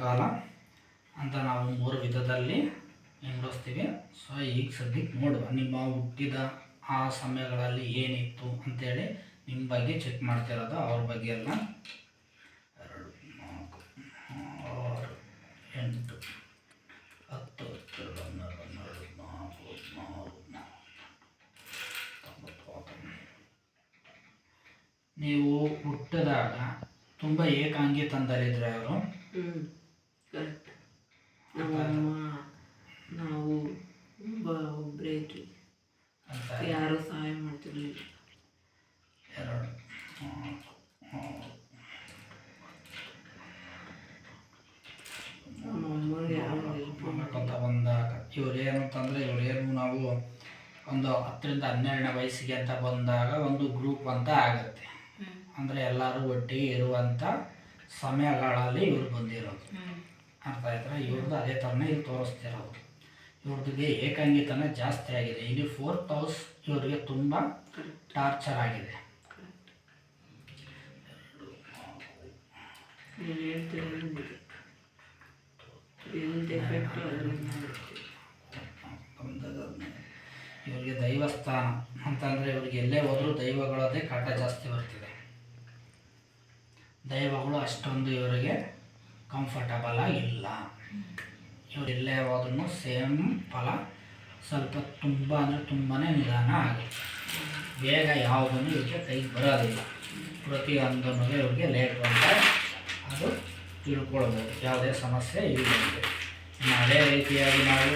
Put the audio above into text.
ಕಾಲ ಅಂತ ನಾವು ಮೂರು ವಿಧದಲ್ಲಿ ವಿಂಗಡಿಸ್ತೀವಿ. ಸೊ ಈಗ ಸದ್ಯಕ್ಕೆ ನೋಡುವ. ನಿಮ್ಮ ಹುಟ್ಟಿದ ಆ ಸಮಯಗಳಲ್ಲಿ ಏನಿತ್ತು ಅಂತೇಳಿ ನಿಮ್ಮ ಬಗ್ಗೆ ಚೆಕ್ ಮಾಡ್ತಿರೋದು ಅವ್ರ ಬಗ್ಗೆ ಎಲ್ಲ ಎರಡು, ನಾಲ್ಕು, ಆರು, ಎಂಟು, ಹತ್ತು ಹತ್ತೆರಡು ಹನ್ನೆರಡು ಹನ್ನೆರಡು, ನಾಲ್ಕು, ಹದಿನಾರು ತೊಂಬತ್ತು ನೀವು ಹುಟ್ಟಿದಾಗ ತುಂಬ ಏಕಾಂಗಿ ತಂದರಿದ್ರೆ ಅವರು. ಹ್ಞೂ ಕರೆಕ್ಟ್ ನಮ್ಮಮ್ಮ ನಾವು ತುಂಬ ಒಬ್ಬರೇ ಇದ್ವಿ. ಯಾರೂ ಸಹಾಯ ಮಾಡ್ತಿರ್ಲಿಲ್ಲ. ಎರಡು. ಮಾಡ್ಕೊತ ಬಂದಾಗ ಇವ್ರು ಏನು ಅಂತಂದರೆ ಇವ್ರೇನು ನಾವು ಒಂದು ಹತ್ತರಿಂದ ಹನ್ನೆರಡನೇ ವಯಸ್ಸಿಗೆ ಅಂತ ಬಂದಾಗ ಒಂದು ಗ್ರೂಪ್ ಅಂತ ಆಗುತ್ತೆ. ಅಂದರೆ ಎಲ್ಲರೂ ಒಟ್ಟಿಗೆ ಇರುವಂಥ ಸಮಯಗಳಲ್ಲಿ ಇವ್ರು ಬಂದಿರೋದು. ಅರ್ಥ ಆಯ್ತಾ? ಇವ್ರದ್ದು ಅದೇ ಥರನೇ ಇಲ್ಲಿ ತೋರಿಸ್ತಿರೋದು. ಇವ್ರದ್ದು ಏಕಾಂಗಿತನ ಜಾಸ್ತಿ ಆಗಿದೆ. ಇಲ್ಲಿ ಫೋರ್ತ್ ಹೌಸ್ ಇವರಿಗೆ ತುಂಬ ಟಾರ್ಚರ್ ಆಗಿದೆ. ಇವ್ರಿಗೆ ದೈವಸ್ಥಾನ. ಅಂತಂದರೆ ಇವ್ರಿಗೆ ಎಲ್ಲೇ ಹೋದರೂ ದೈವಗಳದ್ದೇ ಕಾಟ ಜಾಸ್ತಿ ಬರ್ತಿದೆ. ದೈವಗಳು ಅಷ್ಟೊಂದು ಇವರಿಗೆ ಕಂಫರ್ಟಬಲ್ ಆಗಿಲ್ಲ. ಇವ್ರು ಎಲ್ಲೇ ಹೋದ್ರೂ ಸೇಮ್ ಫಲ. ಸ್ವಲ್ಪ ತುಂಬ ಅಂದರೆ ತುಂಬಾ ನಿಧಾನ ಆಗುತ್ತೆ ಬೇಗ ಯಾವುದನ್ನು ಇವರಿಗೆ ಕೈಗೆ ಬರೋದಿಲ್ಲ. ಪ್ರತಿಯೊಂದನ್ನು ಇವರಿಗೆ ಲೇಟ್ ಬಂದರೆ ಅದು ತಿಳ್ಕೊಳ್ಬೋದು. ಯಾವುದೇ ಸಮಸ್ಯೆ ಇಲ್ಲ ಅದೇ ರೀತಿಯಾಗಿ ನಾವು